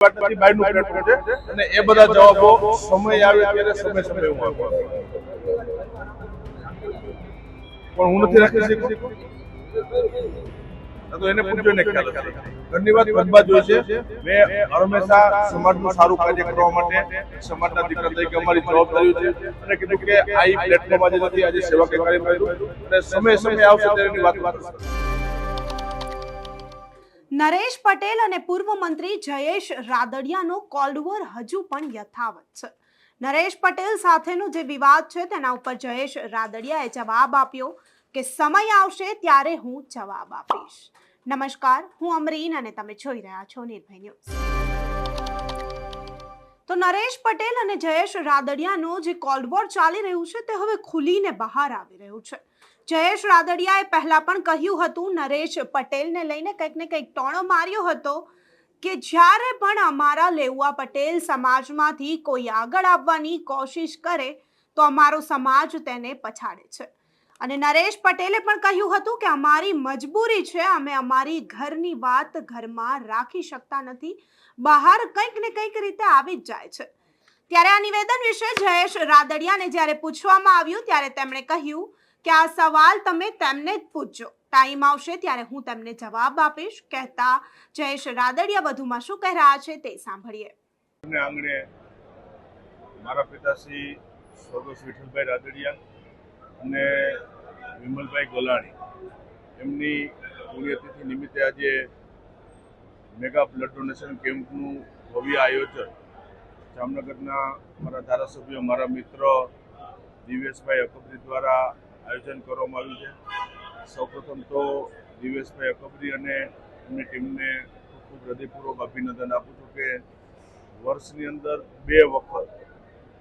બહારનું પ્લેટફોર્મ છે. અને એ બધા જવાબો સમય આવે ત્યારે સમય સમય હું આપું. પણ હું નથી રાખી શકું તો એને પૂછજો ને ખ્યાલ. ઘરની વાત ઘરમાં જ છે. મેં હંમેશા સમાજનું સારું કાર્ય કરવા માટે સમાજના દીકરા તરીકે અમારી જવાબદારી છે. અને કીધું કે આ પ્લેટફોર્મ આજે નથી, આજે સેવા કાર્ય કર્યું અને સમય સમય આવશે ત્યારે વાત વાત નરેશ પટેલ અને પૂર્વ મંત્રી જયેશ રાદડિયાનો કોલ્ડવોર હજુ પણ યથાવત છે. નરેશ પટેલ સાથેનો જે વિવાદ છે, તેના ઉપર જયેશ રાદડિયાએ જવાબ આપ્યો કે સમય આવશે ત્યારે હું જવાબ આપીશ. નમસ્કાર, હું અમરીન અને તમે જોઈ રહ્યા છો નિર્ભય ન્યૂઝ. તો નરેશ પટેલ અને જયેશ રાદડિયાનો જે કોલ્ડવોર ચાલી રહ્યું છે તે હવે ખુલીને બહાર આવી રહ્યું છે. જયેશ રાદડિયાએ પહેલાં પણ કહ્યું હતું, નરેશ પટેલને લઈને કંઈક ને કંઈક ટોણો માર્યો હતો કે જ્યારે પણ અમારા લેઉવા પટેલ સમાજમાંથી કોઈ આગળ આવવાની કોશિશ કરે, તો અમારો સમાજ તેને પછાડે છે. અને નરેશ પટેલે પણ કહ્યું હતું કે અમારી મજબૂરી છે, અમે અમારી ઘરની વાત ઘરમાં રાખી શકતા નથી. બહાર કંઈક ને કંઈક રીતે આવી જ જાય છે. ત્યારે આ નિવેદન વિશે જયેશ રાદડિયાને જ્યારે પૂછવામાં આવ્યું, ત્યારે તેમણે કહ્યું કે આ સવાલ તમે તેમને જ પૂછજો. ટાઈમ આવશે ત્યારે હું તેમને જવાબ આપીશ. કહેતા જયેશ રાદડિયા વધુમાં શું કહી રહ્યા છે તે સાંભળીએ. આંગણે મારા પિતાશ્રી સ્વર્ગસ્થ વિઠ્ઠલભાઈ રાદડિયા અને વિમલભાઈ ગોલાણી, એમની પુણ્યતિથિ નિમિત્તે આજે મેગા બ્લડ ડોનેશન કેમ્પનું ભવ્ય આયોજન જામનગરના મારા ધારાસભ્ય, મારા મિત્ર દિવેશભાઈ અકબરી દ્વારા આયોજન કરવામાં આવ્યું છે. સૌપ્રથમ તો દિવેશભાઈ અકબરી અને એમની ટીમને ખૂબ ખૂબ હૃદયપૂર્વક અભિનંદન આપું છું કે વર્ષની અંદર બે વખત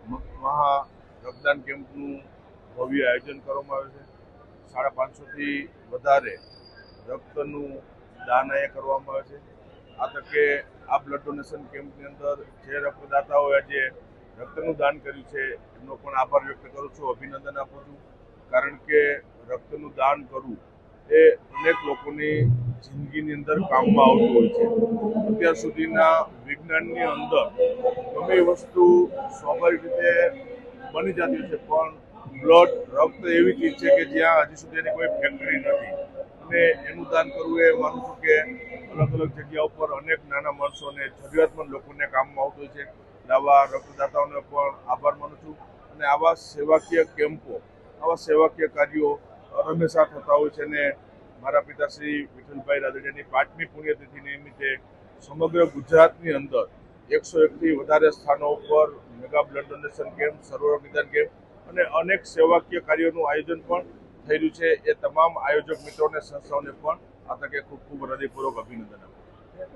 મહા રક્તદાન કેમ્પનું ભવ્ય આયોજન કરવામાં આવે છે. સાડા પાંચસોથી વધારે રક્તનું દાન અહીંયા કરવામાં આવે છે. આ તકે આ બ્લડ ડોનેશન કેમ્પની અંદર જે રક્તદાતાઓએ આજે રક્તનું દાન કર્યું છે, એમનો પણ આભાર વ્યક્ત કરું છું, અભિનંદન આપું છું. કારણ કે રક્તનું દાન કરવું એ અનેક લોકોની જિંદગીની અંદર કામમાં આવતું હોય છે. અત્યાર સુધીના વિજ્ઞાનની અંદર ગમે વસ્તુ સ્વાભાવિક રીતે બની જતી છે, પણ બ્લડ, રક્ત એવી ચીજ છે કે જ્યાં હજી સુધી એની કોઈ ફેક્ટરી નથી. અને એનું દાન કરવું એ માનું છું કે અલગ અલગ જગ્યા ઉપર અનેક નાના માણસોને જરૂરિયાતમંદ લોકોને કામમાં આવતું હોય છે. આવા રક્તદાતાઓને પણ આભાર માનું છું. અને આવા સેવાકીય કેમ્પો, આવા સેવાકીય કાર્યો હંમેશા થતા હોય છે અને મારા પિતાશ્રી વિઠ્ઠલભાઈ રાદડિયાની પાંચમી પુણ્યતિથિ નિમિત્તે સમગ્ર ગુજરાતની અંદર એકસો એકથી વધારે સ્થાનો ઉપર મેગા બ્લડ ડોનેશન કેમ્પ સર્વ કેમ્પ અને અનેક સેવાકીય કાર્યોનું આયોજન પણ થઈ રહ્યું છે. એ તમામ આયોજક મિત્રોને સંસ્થાઓને પણ આ તકે ખૂબ ખૂબ હૃદયપૂર્વક અભિનંદન આપું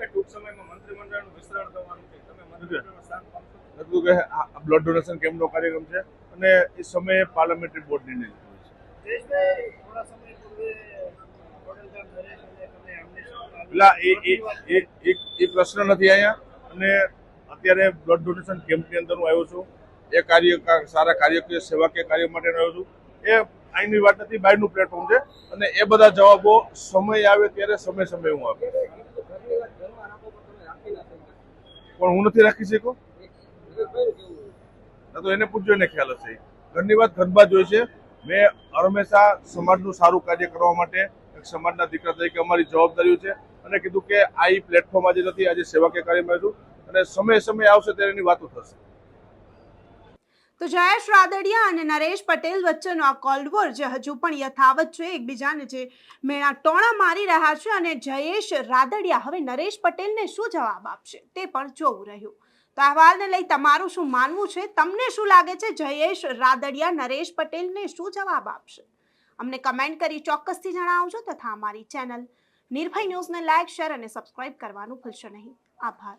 ટૂંક સમયમાં મંત્રીમંડળનું વિસ્તરણ થવાનું છે. તમે કે આ બ્લડ ડોનેશન કેમ્પનો કાર્યક્રમ છે? અને એ સમયે પાર્લામેન્ટરી બોર્ડ નિર્ણય લીધો છે. થોડા સમય પૂર્વે એ પ્રશ્ન નથી અહીંયા અને અત્યારે બ્લડ ડોનેશન કેમ્પની અંદર હું આવ્યો છું. એ કાર્ય સારા કાર્યકીય સેવાકીય કાર્ય માટે રહ્યો છું. એ અહીંની વાત નથી, બહારનું પ્લેટફોર્મ છે. અને એ બધા જવાબો સમય આવે ત્યારે સમય સમય હું આપે. પણ હું નથી રાખી શકું? તો એને પૂછજો, એને ખ્યાલ હશે. ઘરની વાત ઘરમાં જ હોય છે. મેં હંમેશા સમાજનું સારું કાર્ય કરવા માટે એક સમાજના દીકરા તરીકે અમારી જવાબદારીઓ છે. અને કીધું કે આ પ્લેટફોર્મ આજે નથી, આજે સેવાકીય કાર્યમાં છું. અને સમય સમય આવશે ત્યારે એની વાતો થશે. તો જયેશ રાદડિયા અને નરેશ પટેલ વચ્ચેનો આ કોલ્ડવોર જે હજુ પણ યથાવત છે, એકબીજાને જે મેળા ટોણા મારી રહ્યા છે અને જયેશ રાદડિયા, હવે નરેશ પટેલને શું જવાબ આપશે તે પણ જોવું રહ્યું. તો અહેવાલને લઈ તમારું શું માનવું છે? તમને શું લાગે છે જયેશ રાદડિયા, નરેશ પટેલને શું જવાબ આપશે? અમને કમેન્ટ કરી ચોક્કસથી જણાવજો તથા અમારી ચેનલ નિર્ભય ન્યૂઝને લાઇક શેર અને સબસ્ક્રાઇબ કરવાનું ભૂલશો નહીં. આભાર.